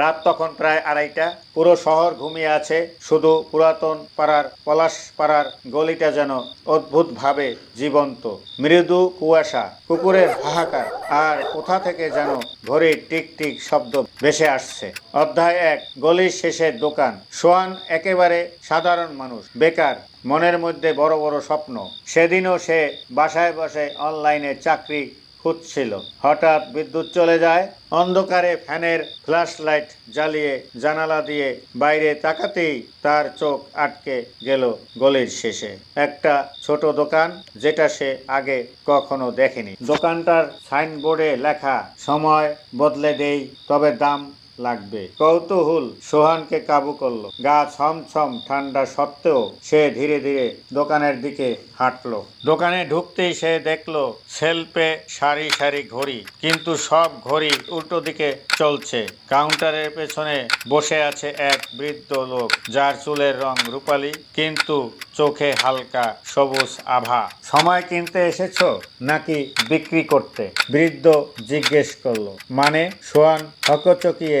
রাত তখন প্রায় আড়াইটা। পুরো শহর ঘুমিয়ে আছে। শুধু পুরাতন পাড়ার পলাশ পাড়ার গলিটা যেন অদ্ভুতভাবে জীবন্ত। মৃদু কুয়াশা, কুকুরের হাহাকার, আর কোথা থেকে যেন ঘড়ির টিক টিক শব্দ ভেসে আসছে। অধ্যায় এক, গলির শেষের দোকান। সোয়ান একেবারে সাধারণ মানুষ, বেকার, মনের মধ্যে বড় বড় স্বপ্ন। সেদিনও সে বাসায় বসে অনলাইনে চাকরি খুঁজছিল। হঠাৎ বিদ্যুৎ চলে যায়, অন্ধকারে ফ্যানের ফ্ল্যাশ লাইট জ্বালিয়ে জানালা দিয়ে বাইরে তাকাতেই তার চোখ আটকে গেল গলির শেষে। একটা ছোট দোকান যেটা সে আগে কখনো দেখেনি। দোকানটার সাইনবোর্ডে লেখা, সময় বদলে দেই, তবে দাম লাগবে। কৌতূহল সোহানকে কাবু করল। গা ছমছম ঠান্ডা সত্ত্বেও সে ধীরে ধীরে দোকানের দিকে হাঁটলো। দোকানে ঢুকতেই সে দেখল সেলফে সারি সারি ঘড়ি, কিন্তু সব ঘড়ি উল্টো দিকে চলছে। কাউন্টারের পেছনে বসে আছে এক বৃদ্ধ লোক, যার চুলের রং রূপালী, কিন্তু চোখে হালকা সবুজ আভা। সময় কিনতে এসেছ নাকি বিক্রি করতে? বৃদ্ধ জিজ্ঞেস করল। মানে সোয়ান হকচকিয়ে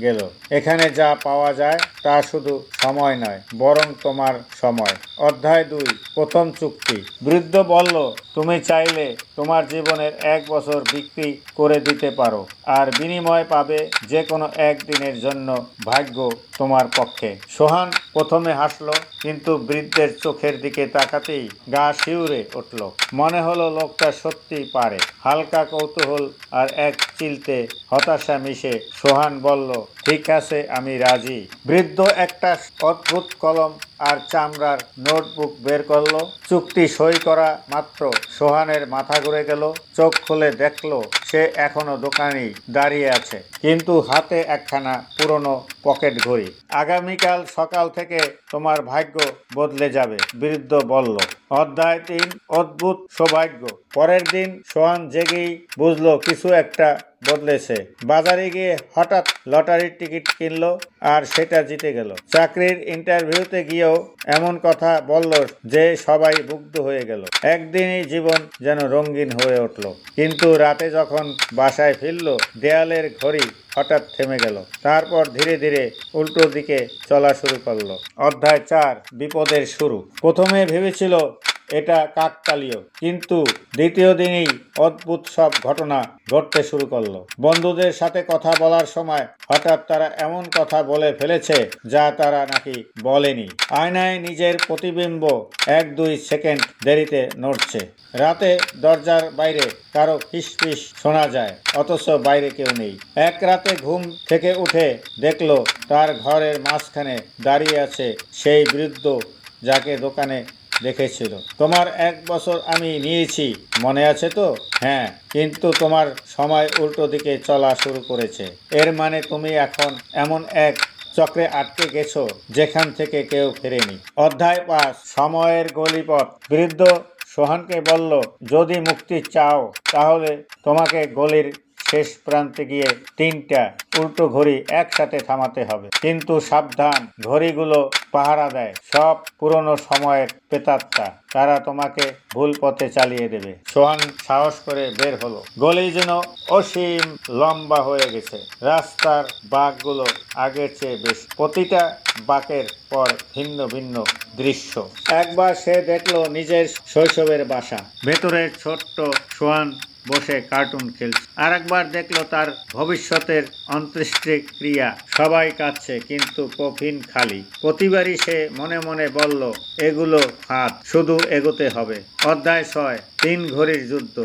গেল। এখানে যা পাওয়া যায় তা শুধু সময় নয়, বরং তোমার সময়। অধ্যায় দুই, প্রথম চুক্তি। বৃদ্ধ বলল, তুমি চাইলে তোমার জীবনের এক বছর বিক্রি করে দিতে পারো, আর বিনিময় পাবে যে কোনো একদিনের জন্য ভাগ্য তোমার পক্ষে। সোহান প্রথমে হাসলো, কিন্তু বৃদ্ধের চোখের দিকে তাকাতেই গা শিউরে উঠল। মনে হলো লোকটা সত্যি পারে। হালকা কৌতূহল আর এক চিলতে হতাশা মিশে সোহান বলল ঠিক আছে, আমি রাজি। বৃদ্ধ একটা অদ্ভুত কলম আর চামড়ার নোটবুক বের করল। চুক্তি সই করা মাত্র সোহানের মাথা ঘুরে গেল, চোখ খুলে দেখল সে এখনও দোকানেই দাঁড়িয়ে আছে, কিন্তু হাতে একখানা পুরনো পকেট ঘড়ি। আগামীকাল সকাল থেকে তোমার ভাগ্য বদলে যাবে, বৃদ্ধ বলল। অধ্যায় তিন, অদ্ভুত সৌভাগ্য। পরের দিন সোহান জেগেই বুঝলো, কিছু একটা বদলেছে। বাজারে গিয়ে হঠাৎ লটারির টিকিট কিনলো আর সেটা জিতে গেল। চাকরির ইন্টারভিউতে গিয়েও এমন কথা বলল যে সবাই মুগ্ধ হয়ে গেল। একদিনই জীবন যেন রঙিন হয়ে উঠল। কিন্তু রাতে যখন বাসায় ফিরল, দেয়ালের ঘড়ি হঠাৎ থেমে গেল। তারপর ধীরে ধীরে উল্টো দিকে চলা শুরু করল। অধ্যায় চার, বিপদের শুরু। প্রথমে ভেবেছিল এটা কাকতালীয়। কিন্তু দ্বিতীয় দিনেই অদ্ভুত সব ঘটনা ঘটতে শুরু করল। বন্ধুদের সাথে কথা বলার সময় হঠাৎ তারা এমন কথা বলে ফেলেছে যা তারা নাকি বলেনি। আয়নায় নিজের প্রতিবিম্ব এক দুই সেকেন্ড দেরিতে নড়ছে। রাতে দরজার বাইরে কারও ফিসফিস শোনা যায়, অথচ বাইরে কেউ নেই। এক রাতে ঘুম থেকে উঠে দেখল তার ঘরের মাঝখানে দাঁড়িয়ে আছে সেই বৃদ্ধ যাকে দোকানে দেখেছিল। তোমার এক বছর আমি নিয়েছি, মনে আছে তো? হ্যাঁ কিন্তু তোমার সময় উল্টো দিকে চলা শুরু করেছে। এর মানে তুমি এখন এমন এক চক্রে আটকে গেছো, যেখান থেকে কেউ ফেরেনি। অধ্যায় পাঁচ, সময়ের গলিপথ। বৃদ্ধ সোহানকে বলল, যদি মুক্তি চাও, তাহলে তোমাকে গলির শেষ প্রান্তে গিয়ে তিনটা উল্টো ঘড়ি একসাথে থামাতে হবে। কিন্তু সাবধান, ঘড়িগুলো পাহারা দেয়। সব পুরনো সময়ের পেতাত্তা তারা তোমাকে ভুল পথে চালিয়ে দেবে। সোহান সাহস করে বের হলো। গলি যেন অসীম লম্বা হয়ে গেছে। রাস্তার বাঘগুলো আগের চেয়ে বেশ। প্রতিটা বাঁকের পর ভিন্ন ভিন্ন দৃশ্য। একবার সে দেখল নিজের শৈশবের বাসা। ভেতরের ছোট্ট সোহান বসে কার্টুন খেলছে। আর একবার দেখল তার ভবিষ্যতের অন্ত্যেষ্টিক্রিয়া সবাই কাঁদছে, কিন্তু কফিন খালি। প্রতিবারই সে মনে মনে বলল, এগুলো হাত শুধু এগোতে হবে। অধ্যায় ছয়। তিন ঘড়ির যুদ্ধ।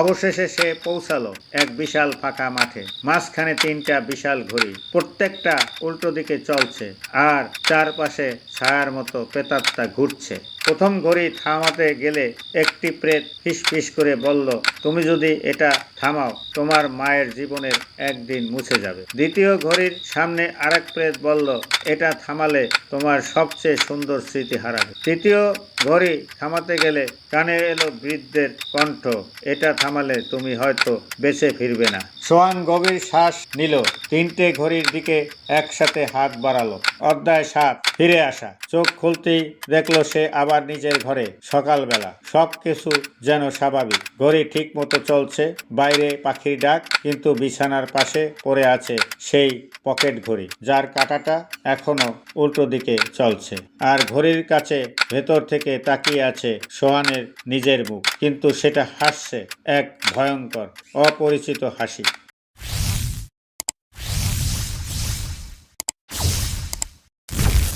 অবশেষে সে পৌঁছালো এক বিশাল ফাঁকা মাঠে। মাঝখানে তিনটা বিশাল ঘড়ি। প্রত্যেকটা উল্টো দিকে চলছে আর চারপাশে ছায়ার মতো পেতাত্তা ঘুরছে। প্রথম ঘড়ি থামাতে গেলে একটি প্রেত ফিস ফিস করে বলল, তুমি যদি এটা থামাও, তোমার মায়ের জীবনের একদিন মুছে যাবে। দ্বিতীয় ঘড়ির সামনে আরেক প্রেত বলল, এটা থামালে তোমার সবচেয়ে সুন্দর স্মৃতি হারাবে। তৃতীয় ঘড়ি থামাতে গেলে কানে এলো বৃদ্ধের কণ্ঠ, এটা থামালে তুমি হয়তো বেঁচে ফিরবে না। সোয়ান গভীর শ্বাস নিল, তিনটে ঘড়ির দিকে একসাথে হাত বাড়ালো। অধ্যায় সাত, ফিরে আসা। চোখ খুলতেই দেখল সে আবার নিজের ঘরে। সকালবেলা সব কিছু যেন স্বাভাবিক। ঘড়ি ঠিক মতো চলছে, বাইরে পাখির ডাক, কিন্তু বিছানার পাশে পড়ে আছে সেই পকেট ঘড়ি, যার কাঁটাটা এখনও উল্টো দিকে চলছে। আর ঘড়ির কাছে ভেতর থেকে তাকিয়ে আছে সোহানের নিজের মুখ কিন্তু সেটা হাসছে এক ভয়ঙ্কর অপরিচিত হাসি।